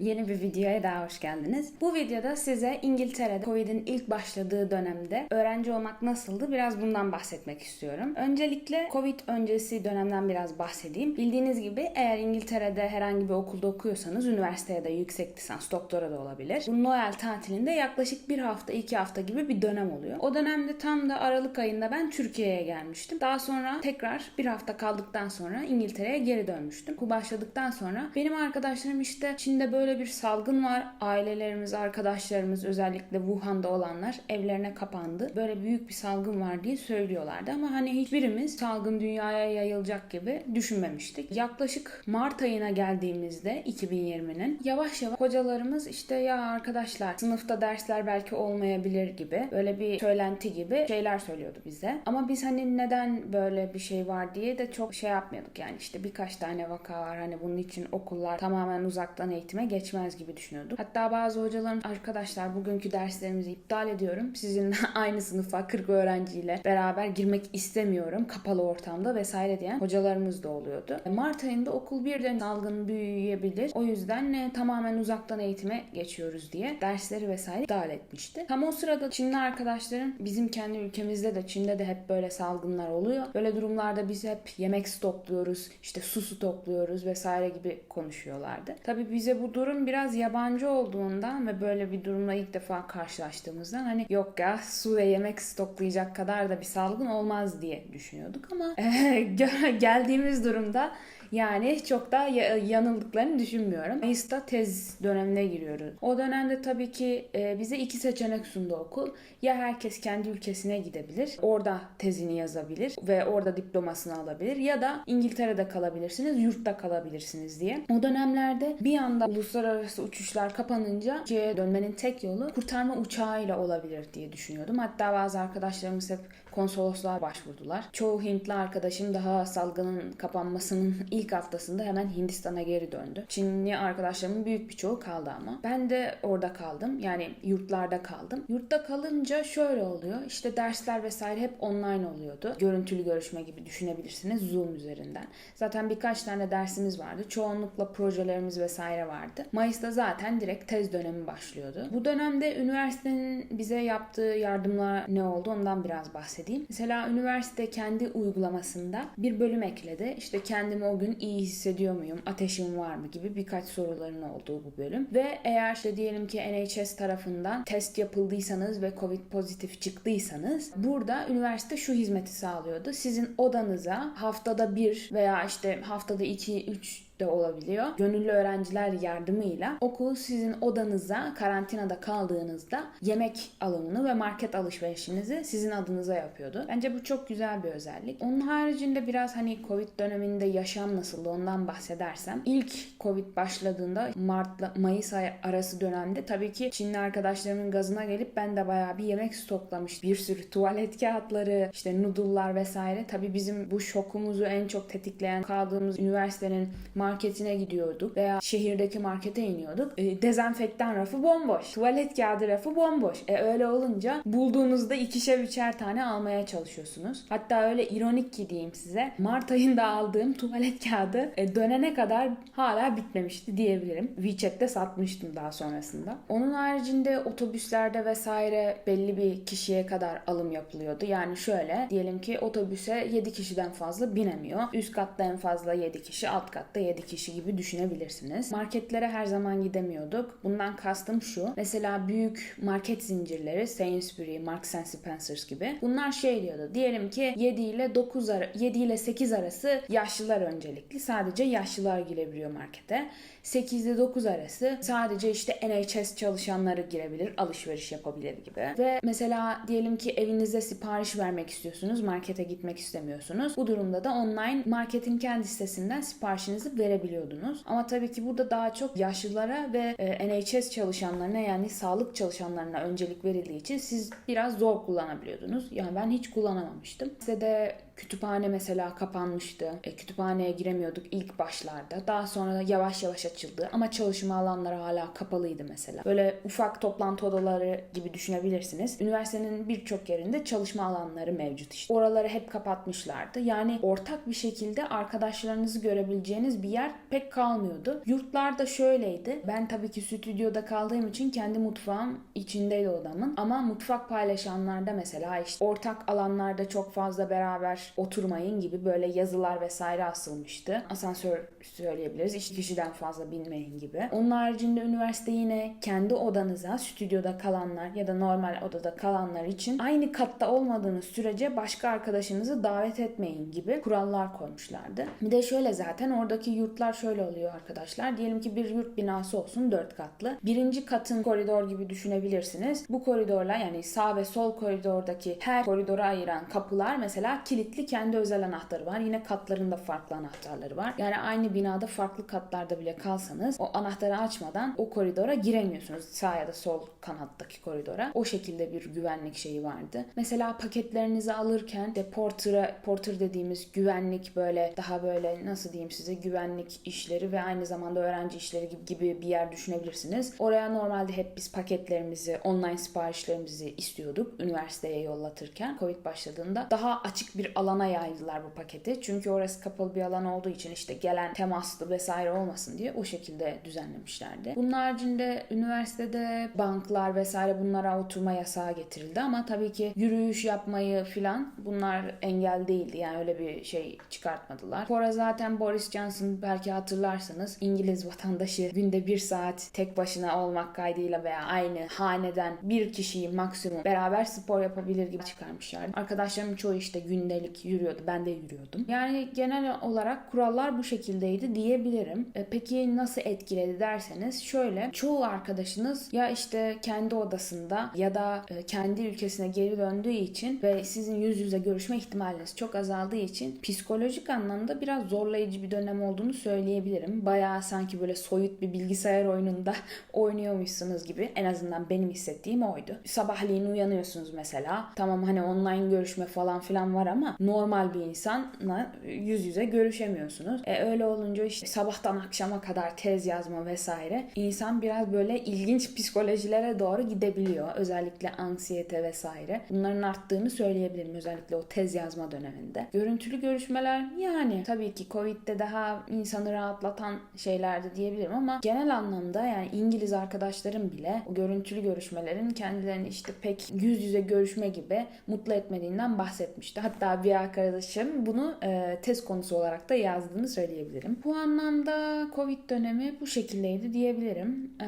Yeni bir videoya daha hoş geldiniz. Bu videoda size İngiltere'de Covid'in ilk başladığı dönemde öğrenci olmak nasıldı biraz bundan bahsetmek istiyorum. Öncelikle Covid öncesi dönemden biraz bahsedeyim. Bildiğiniz gibi eğer İngiltere'de herhangi bir okulda okuyorsanız üniversiteye de yüksek lisans, doktora da olabilir. Bu Noel tatilinde yaklaşık bir hafta, iki hafta gibi bir dönem oluyor. O dönemde tam da Aralık ayında ben Türkiye'ye gelmiştim. Daha sonra tekrar bir hafta kaldıktan sonra İngiltere'ye geri dönmüştüm. Bu başladıktan sonra benim arkadaşlarım işte Çin'de böyle bir salgın var. Ailelerimiz, arkadaşlarımız özellikle Wuhan'da olanlar evlerine kapandı. Böyle büyük bir salgın var diye söylüyorlardı ama hani hiçbirimiz salgın dünyaya yayılacak gibi düşünmemiştik. Yaklaşık Mart ayına geldiğimizde 2020'nin yavaş yavaş hocalarımız işte ya arkadaşlar sınıfta dersler belki olmayabilir gibi böyle bir söylenti gibi şeyler söylüyordu bize. Ama biz hani neden böyle bir şey var diye de çok şey yapmıyorduk yani işte birkaç tane vaka var hani bunun için okullar tamamen uzaktan eğitime geçmez gibi düşünüyorduk. Hatta bazı hocalarım arkadaşlar bugünkü derslerimizi iptal ediyorum. Sizinle aynı sınıfa 40 öğrenciyle beraber girmek istemiyorum kapalı ortamda vesaire diyen hocalarımız da oluyordu. Mart ayında okul birden salgın büyüyebilir. O yüzden ne, tamamen uzaktan eğitime geçiyoruz diye dersleri vesaire iptal etmişti. Tam o sırada Çinli arkadaşlarım bizim kendi ülkemizde de Çin'de de hep böyle salgınlar oluyor. Böyle durumlarda biz hep yemek stokluyoruz, işte su stokluyoruz vesaire gibi konuşuyorlardı. Tabii bize bu durum biraz yabancı olduğundan ve böyle bir durumla ilk defa karşılaştığımızdan hani yok ya su ve yemek stoklayacak kadar da bir salgın olmaz diye düşünüyorduk ama geldiğimiz durumda yani çok da yanıldıklarını düşünmüyorum. Mayıs'ta tez dönemine giriyoruz. O dönemde tabii ki e, bize iki seçenek sundu okul. Ya herkes kendi ülkesine gidebilir, orada tezini yazabilir ve orada diplomasını alabilir ya da İngiltere'de kalabilirsiniz, yurtta kalabilirsiniz diye. O dönemlerde bir anda uluslararası uçuşlar kapanınca Türkiye'ye dönmenin tek yolu kurtarma uçağıyla olabilir diye düşünüyordum. Hatta bazı arkadaşlarımız hep konsolosluğa başvurdular. Çoğu Hintli arkadaşım daha salgının kapanmasının ilk haftasında hemen Hindistan'a geri döndü. Çinli arkadaşlarımın büyük bir çoğu kaldı ama. Ben de orada kaldım. Yani yurtlarda kaldım. Yurtta kalınca şöyle oluyor. İşte dersler vesaire hep online oluyordu. Görüntülü görüşme gibi düşünebilirsiniz Zoom üzerinden. Zaten birkaç tane dersimiz vardı. Çoğunlukla projelerimiz vesaire vardı. Mayıs'ta zaten direkt tez dönemi başlıyordu. Bu dönemde üniversitenin bize yaptığı yardımlar ne oldu ondan biraz bahsedeyim bahsedeyim. Mesela üniversite kendi uygulamasında bir bölüm ekledi. İşte kendimi o gün iyi hissediyor muyum? Ateşim var mı? gibi birkaç soruların olduğu bu bölüm. Ve eğer işte diyelim ki NHS tarafından test yapıldıysanız ve Covid pozitif çıktıysanız burada üniversite şu hizmeti sağlıyordu. Sizin odanıza haftada bir veya işte haftada iki, üç de olabiliyor. Gönüllü öğrenciler yardımıyla okul sizin odanıza karantinada kaldığınızda yemek alımını ve market alışverişinizi sizin adınıza yapıyordu. Bence bu çok güzel bir özellik. Onun haricinde biraz hani Covid döneminde yaşam nasıldı ondan bahsedersem ilk Covid başladığında Mart'la Mayıs ay arası dönemde tabii ki Çinli arkadaşlarımın gazına gelip ben de bayağı bir yemek stoklamış. Bir sürü tuvalet kağıtları, işte noodle'lar vesaire. Tabii bizim bu şokumuzu en çok tetikleyen kaldığımız üniversitenin marketine gidiyorduk veya şehirdeki markete iniyorduk. E, dezenfektan rafı bomboş. Tuvalet kağıdı rafı bomboş. E öyle olunca bulduğunuzda ikişer üçer tane almaya çalışıyorsunuz. Hatta öyle ironik ki diyeyim size. Mart ayında aldığım tuvalet kağıdı e, dönene kadar hala bitmemişti diyebilirim. WeChat'te satmıştım daha sonrasında. Onun haricinde otobüslerde vesaire belli bir kişiye kadar alım yapılıyordu. Yani şöyle diyelim ki otobüse 7 kişiden fazla binemiyor. Üst katta en fazla 7 kişi, alt katta 7 kişi gibi düşünebilirsiniz. Marketlere her zaman gidemiyorduk. Bundan kastım şu. Mesela büyük market zincirleri Sainsbury, Marks and Spencer's gibi. Bunlar şey diyordu. Diyelim ki 7 ile 9 ara, 7 ile 8 arası yaşlılar öncelikli. Sadece yaşlılar girebiliyor markete. 8 ile 9 arası sadece işte NHS çalışanları girebilir, alışveriş yapabilir gibi. Ve mesela diyelim ki evinize sipariş vermek istiyorsunuz, markete gitmek istemiyorsunuz. Bu durumda da online marketin kendi sitesinden siparişinizi verebiliyordunuz. Ama tabii ki burada daha çok yaşlılara ve e, NHS çalışanlarına yani sağlık çalışanlarına öncelik verildiği için siz biraz zor kullanabiliyordunuz. Yani ben hiç kullanamamıştım. Size de Kütüphane mesela kapanmıştı. E, kütüphaneye giremiyorduk ilk başlarda. Daha sonra yavaş yavaş açıldı ama çalışma alanları hala kapalıydı mesela. Böyle ufak toplantı odaları gibi düşünebilirsiniz. Üniversitenin birçok yerinde çalışma alanları mevcut işte. Oraları hep kapatmışlardı. Yani ortak bir şekilde arkadaşlarınızı görebileceğiniz bir yer pek kalmıyordu. Yurtlarda şöyleydi. Ben tabii ki stüdyoda kaldığım için kendi mutfağım içindeydi odamın. Ama mutfak paylaşanlarda mesela işte ortak alanlarda çok fazla beraber oturmayın gibi böyle yazılar vesaire asılmıştı. Asansör söyleyebiliriz. İki kişiden fazla binmeyin gibi. Onun haricinde üniversite yine kendi odanıza stüdyoda kalanlar ya da normal odada kalanlar için aynı katta olmadığınız sürece başka arkadaşınızı davet etmeyin gibi kurallar koymuşlardı. Bir de şöyle zaten oradaki yurtlar şöyle oluyor arkadaşlar. Diyelim ki bir yurt binası olsun dört katlı. Birinci katın koridor gibi düşünebilirsiniz. Bu koridorla yani sağ ve sol koridordaki her koridora ayıran kapılar mesela kilitli kendi özel anahtarı var. Yine katlarında farklı anahtarları var. Yani aynı binada farklı katlarda bile kalsanız o anahtarı açmadan o koridora giremiyorsunuz. Sağ ya da sol kanattaki koridora. O şekilde bir güvenlik şeyi vardı. Mesela paketlerinizi alırken de porter'a porter dediğimiz güvenlik böyle daha böyle nasıl diyeyim size güvenlik işleri ve aynı zamanda öğrenci işleri gibi bir yer düşünebilirsiniz. Oraya normalde hep biz paketlerimizi, online siparişlerimizi istiyorduk üniversiteye yollatırken Covid başladığında. Daha açık bir alana yaydılar bu paketi. Çünkü orası kapalı bir alan olduğu için işte gelen temaslı vesaire olmasın diye o şekilde düzenlemişlerdi. Bunun haricinde üniversitede banklar vesaire bunlara oturma yasağı getirildi ama tabii ki yürüyüş yapmayı filan bunlar engel değildi. Yani öyle bir şey çıkartmadılar. Sonra zaten Boris Johnson belki hatırlarsınız İngiliz vatandaşı günde bir saat tek başına olmak kaydıyla veya aynı haneden bir kişiyi maksimum beraber spor yapabilir gibi çıkarmışlardı. Arkadaşlarımın çoğu işte gündelik yürüyordu. Ben de yürüyordum. Yani genel olarak kurallar bu şekildeydi diyebilirim. E, peki nasıl etkiledi derseniz şöyle çoğu arkadaşınız ya işte kendi odasında ya da e, kendi ülkesine geri döndüğü için ve sizin yüz yüze görüşme ihtimaliniz çok azaldığı için psikolojik anlamda biraz zorlayıcı bir dönem olduğunu söyleyebilirim. Bayağı sanki böyle soyut bir bilgisayar oyununda oynuyormuşsunuz gibi en azından benim hissettiğim oydu. Sabahleyin uyanıyorsunuz mesela. Tamam hani online görüşme falan filan var ama normal bir insanla yüz yüze görüşemiyorsunuz. E öyle olunca işte sabahtan akşama kadar tez yazma vesaire insan biraz böyle ilginç psikolojilere doğru gidebiliyor. Özellikle anksiyete vesaire. Bunların arttığını söyleyebilirim özellikle o tez yazma döneminde. Görüntülü görüşmeler yani tabii ki Covid'de daha insanı rahatlatan şeylerdi diyebilirim ama genel anlamda yani İngiliz arkadaşlarım bile o görüntülü görüşmelerin kendilerini işte pek yüz yüze görüşme gibi mutlu etmediğinden bahsetmişti. Hatta bir arkadaşım bunu e, tez konusu olarak da yazdığını söyleyebilirim. Bu anlamda Covid dönemi bu şekildeydi diyebilirim. E,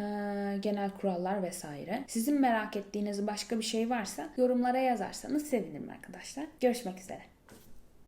genel kurallar vesaire. Sizin merak ettiğiniz başka bir şey varsa yorumlara yazarsanız sevinirim arkadaşlar. Görüşmek üzere.